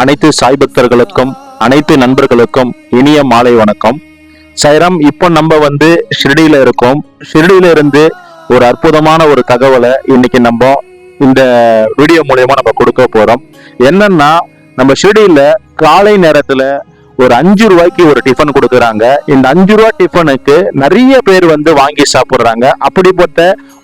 அனைத்து சாய் பக்தர்களுக்கும் அனைத்து நண்பர்களுக்கும் இனிய மாலை வணக்கம். சைராம் இப்போ நம்ம வந்து ஷிரடியில இருக்கோம். ஷிரடியில இருந்து ஒரு அற்புதமான ஒரு தகவலை இன்னைக்கு நம்ம இந்த வீடியோ மூலயமா நம்ம கொடுக்க போறோம். என்னன்னா நம்ம ஷிரடியில காலை நேரத்துல ஒரு அஞ்சு ரூபாய்க்கு ஒரு டிஃபன் கொடுக்குறாங்க. இந்த அஞ்சு ரூபா டிஃபனுக்கு நிறைய பேர் வந்து வாங்கி சாப்பிடுறாங்க. அப்படிப்பட்ட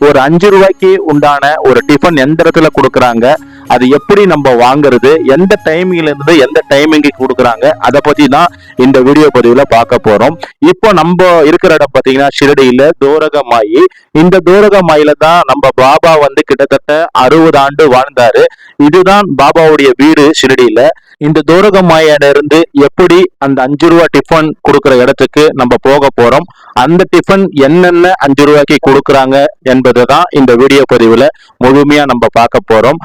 ஒரு அஞ்சு ரூபாய்க்கு உண்டான ஒரு டிஃபன் எந்த இடத்துல கொடுக்குறாங்க? அது எப்படி நம்ம வாங்குறது எந்த டைமிங்ல இருந்து எந்த டைமிங்க்கு கொடுக்குறாங்க அதை பத்தி தான் இந்த வீடியோ பதிவுல பார்க்க போறோம். இப்போ நம்ம இருக்கிற இடம் பாத்தீங்கன்னா ஷிரடியில தோரகமாயி இந்த தோரகமாயில தான் நம்ம பாபா வந்து கிட்டத்தட்ட அறுபது ஆண்டு வாழ்ந்தாரு. இதுதான் பாபாவுடைய வீடு ஷிரடியில. இந்த தோரகமாயில இருந்து எப்படி அந்த அஞ்சு ரூபா டிஃபன் கொடுக்குற இடத்துக்கு நம்ம போக போறோம். அந்த டிஃபன் என்னென்ன அஞ்சு ரூபாய்க்கு கொடுக்குறாங்க என்பதை தான் இந்த வீடியோ பதிவுல முழுமையா நம்ம பார்க்க போறோம்.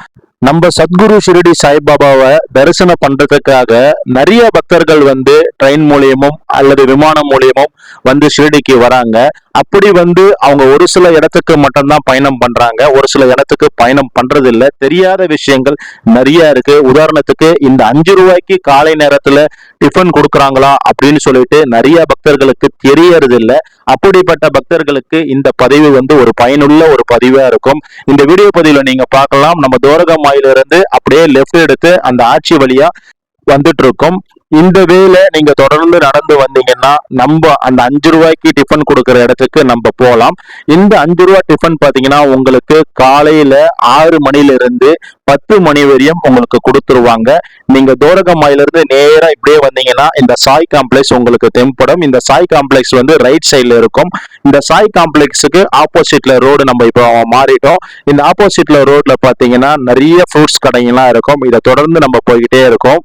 நம்ம சத்குரு ஷிரடி சாய்பாபாவை தரிசனம் பண்றதுக்காக நிறைய பக்தர்கள் வந்து ட்ரெயின் மூலியமும் அல்லது விமானம் மூலியமும் வந்து ஷிரடிக்கு வராங்க. அப்படி வந்து அவங்க ஒரு சில இடத்துக்கு மட்டும்தான் பயணம் பண்றாங்க. ஒரு சில இடத்துக்கு பயணம் பண்றது தெரியாத விஷயங்கள் நிறைய இருக்கு. உதாரணத்துக்கு இந்த அஞ்சு ரூபாய்க்கு காலை நேரத்துல டிஃபன் கொடுக்குறாங்களா அப்படின்னு சொல்லிட்டு நிறைய பக்தர்களுக்கு தெரியறது இல்லை அப்படிப்பட்ட பக்தர்களுக்கு இந்த பதிவு வந்து ஒரு பயனுள்ள ஒரு பதிவா இருக்கும். இந்த வீடியோ பதிவில் நீங்க பார்க்கலாம். நம்ம தோரகம் இருந்து அப்படியே லெஃப்ட் எடுத்து அந்த ஆட்சி வழியா வந்துட்டு இருக்கும் இந்த வேல நீங்க தொடர்ந்து நடந்து வந்தீங்கன்னா நம்ம அந்த அஞ்சு ரூபாய்க்கு டிஃபன் கொடுக்குற இடத்துக்கு நம்ம போகலாம் இந்த அஞ்சு ரூபாய் டிஃபன் பாத்தீங்கன்னா உங்களுக்கு காலையில ஆறு மணில இருந்து பத்து மணி வரையும் உங்களுக்கு கொடுத்துருவாங்க. நீங்க தோரகமாயில இருந்து நேரா இப்படியே வந்தீங்கன்னா இந்த சாய் காம்ப்ளெக்ஸ் உங்களுக்கு தென்படும். இந்த சாய் காம்ப்ளெக்ஸ் வந்து ரைட் சைட்ல இருக்கும். இந்த சாய் காம்ப்ளெக்ஸுக்கு ஆப்போசிட்ல ரோடு நம்ம இப்போ மாறிட்டோம். இந்த ஆப்போசிட்ல ரோட்ல பாத்தீங்கன்னா நிறைய ஃப்ரூட்ஸ் கடைங்கெல்லாம் இருக்கும். இதை தொடர்ந்து நம்ம போய்கிட்டே இருக்கோம்.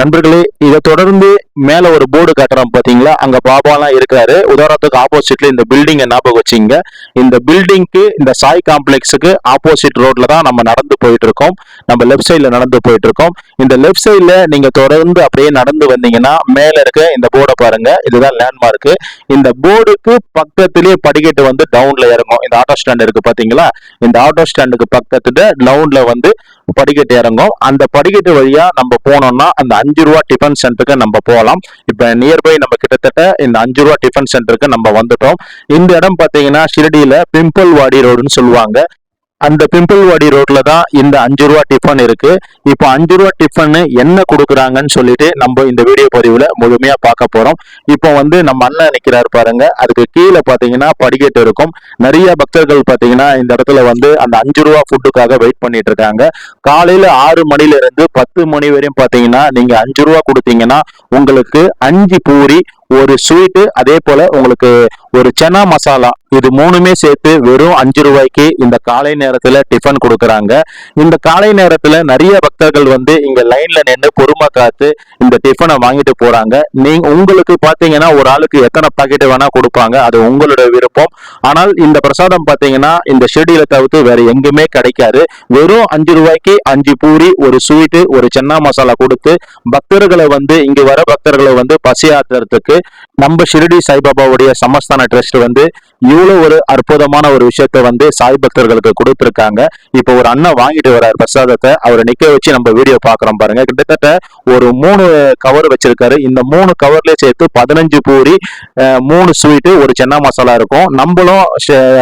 நண்பர்களே இதை தொடர்ந்து மேல ஒரு போர்டு காட்டுறோம் பாத்தீங்களா அங்க பாபாலாம் இருக்காரு உதாரணத்துக்கு ஆப்போசிட்ல இந்த பில்டிங் ஞாபகம் வச்சுங்க. இந்த பில்டிங்க்கு இந்த சாய் காம்ப்ளெக்ஸுக்கு ஆப்போசிட் ரோட்ல தான் நம்ம நடந்து போயிட்டு இருக்கோம். நம்ம லெஃப்ட் சைட்ல நடந்து போயிட்டு இருக்கோம். இந்த லெஃப்ட் சைட்ல நீங்க தொடர்ந்து அப்படியே நடந்து வந்தீங்கன்னா மேல இருக்க இந்த போர்டை பாருங்க. இதுதான் லேண்ட்மார்க் இந்த போர்டுக்கு பக்கத்திலேயே படிக்கட்டு வந்து டவுன்ல இறங்கும். இந்த ஆட்டோ ஸ்டாண்ட் இருக்கு பாத்தீங்களா இந்த ஆட்டோ ஸ்டாண்டுக்கு பக்கத்துல டவுன்ல வந்து படிக்கட்டு இறங்கும். அந்த படிக்கட்டு வழியா நம்ம போனோம்னா அந்த அஞ்சு ரூபா டிஃபன் சென்டருக்கு நம்ம போகலாம். இப்ப நியர்பை நம்ம கிட்டத்தட்ட இந்த அஞ்சு ரூபா டிஃபன் சென்டருக்கு நம்ம வந்துட்டோம். இந்த இடம் பாத்தீங்கன்னா ஷிரடியில பிம்பிள் வாடி ரோடுன்னு சொல்லுவாங்க. அந்த பிம்பிள்வாடி ரோட்ல தான் இந்த அஞ்சு ரூபா டிஃபன் இருக்கு. இப்போ அஞ்சு ரூபா டிஃபன் என்ன கொடுக்குறாங்கன்னு சொல்லிட்டு நம்ம இந்த வீடியோ பதிவுல முழுமையா பார்க்க போறோம். இப்போ வந்து நம்ம அண்ணன் நிக்கிறாரு பாருங்க. அதுக்கு கீழே பாத்தீங்கன்னா படிக்கட்டு இருக்கும். நிறைய பக்தர்கள் பாத்தீங்கன்னா இந்த இடத்துல வந்து அந்த அஞ்சு ரூபா ஃபுட்டுக்காக வெயிட் பண்ணிட்டு இருக்காங்க. காலையில ஆறு மணில இருந்து பத்து மணி வரையும் பாத்தீங்கன்னா நீங்க அஞ்சு ரூபா கொடுத்தீங்கன்னா உங்களுக்கு அஞ்சு பூரி ஒரு ஸ்வீட்டு அதே போல உங்களுக்கு ஒரு சென்னா மசாலா இது மூணுமே சேர்த்து வெறும் அஞ்சு ரூபாய்க்கு இந்த காலை நேரத்துல டிஃபன் கொடுக்கறாங்க. இந்த காலை நேரத்துல நிறைய பக்தர்கள் வந்து இங்க லைன்ல நின்று பொறுமை காத்து இந்த டிஃபனை வாங்கிட்டு போறாங்க. நீங்க உங்களுக்கு பாத்தீங்கன்னா ஒரு ஆளுக்கு எத்தனை பாக்கெட் வேணா கொடுப்பாங்க. அது உங்களோட விருப்பம். ஆனால் இந்த பிரசாதம் பாத்தீங்கன்னா இந்த ஷெடியில தவிர்த்து வேற எங்குமே கிடைக்காது. வெறும் அஞ்சு ரூபாய்க்கு அஞ்சு பூரி ஒரு ஸ்வீட்டு ஒரு சென்னா மசாலா கொடுத்து பக்தர்களை வந்து இங்க வர பக்தர்களை வந்து பசியாத்துறதுக்கு நம்ம ஷிரடி சாய்பாபாவுடைய சமஸ்தான ட்ரஸ்ட் வந்து இவ்வளோ ஒரு அற்புதமான ஒரு விஷயத்த வந்து சாய் பக்தர்களுக்கு கொடுத்துருக்காங்க. இப்போ ஒரு அண்ணன் வாங்கிட்டு வரார் பிரசாதத்தை. அவரை நிக்க வச்சு நம்ம வீடியோ பார்க்குறோம் பாருங்க. கிட்டத்தட்ட ஒரு மூணு கவர் வச்சிருக்காரு. இந்த மூணு கவர்லேயே சேர்த்து பதினஞ்சு பூரி மூணு ஸ்வீட்டு ஒரு சென்னா மசாலா இருக்கும். நம்மளும்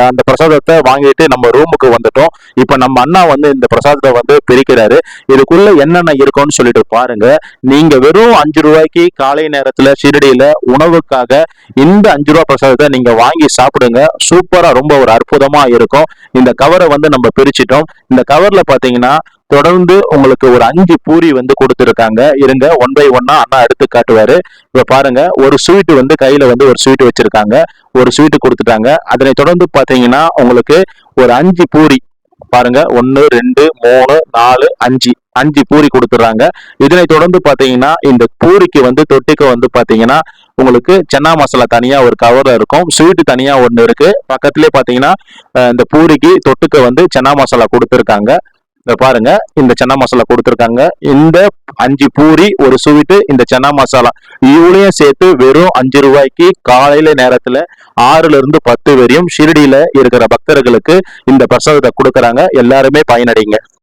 அந்த பிரசாதத்தை வாங்கிட்டு நம்ம ரூமுக்கு வந்துட்டோம். இப்போ நம்ம அண்ணா வந்து இந்த பிரசாதத்தை வந்து பிரிக்கிறாரு. இதுக்குள்ள என்னென்ன இருக்கும்னு சொல்லிட்டு பாருங்க. நீங்க வெறும் அஞ்சு ரூபாய்க்கு காலை நேரத்துல ஷிரடியில உணவுக்காக இந்த அஞ்சு ரூபா பிரசாதத்தை நீங்க வாங்கி சாப்பிடுங்க. சூப்பரா ரொம்ப ஒரு அற்புதமா இருக்கும். இந்த கவரை வந்து நம்ம பிரிச்சிட்டோம். இந்த கவர்ல பாத்தீங்கன்னா தொடர்ந்து உங்களுக்கு ஒரு அஞ்சு பூரி வந்து கொடுத்துருக்காங்க. இருங்க ஒன் பை ஒன்னா அண்ணா எடுத்து காட்டுவாரு. இப்ப பாருங்க ஒரு ஸ்வீட் வந்து கையில வந்து ஒரு ஸ்வீட் வச்சிருக்காங்க. ஒரு ஸ்வீட் கொடுத்துட்டாங்க. அதனை தொடர்ந்து பாத்தீங்கன்னா உங்களுக்கு ஒரு அஞ்சு பூரி பாருங்க ஒன்று ரெண்டு மூணு நாலு அஞ்சு. அஞ்சு பூரி கொடுத்துட்றாங்க இதனை தொடர்ந்து பார்த்தீங்கன்னா இந்த பூரிக்கு வந்து தொட்டிக்கு வந்து பார்த்தீங்கன்னா உங்களுக்கு சென்னா மசாலா தனியாக ஒரு கவரில் இருக்கும். ஸ்வீட்டு தனியாக ஒன்று இருக்குது பக்கத்துலேயே பார்த்தீங்கன்னா இந்த பூரிக்கு தொட்டுக்க வந்து சென்னா மசாலா கொடுத்துருக்காங்க. இந்த பாருங்க. இந்த சன்னா மசாலா கொடுத்துருக்காங்க. இந்த அஞ்சு பூரி ஒரு ஸ்வீட்டு இந்த சன்னா மசாலா. இவ்வளையும் சேர்த்து வெறும் அஞ்சு ரூபாய்க்கு காலையில நேரத்துல ஆறுல இருந்து பத்து வரையும் ஷிரடியில இருக்கிற பக்தர்களுக்கு இந்த பிரசாதத்தை கொடுக்கறாங்க. எல்லாருமே பயனடைங்க.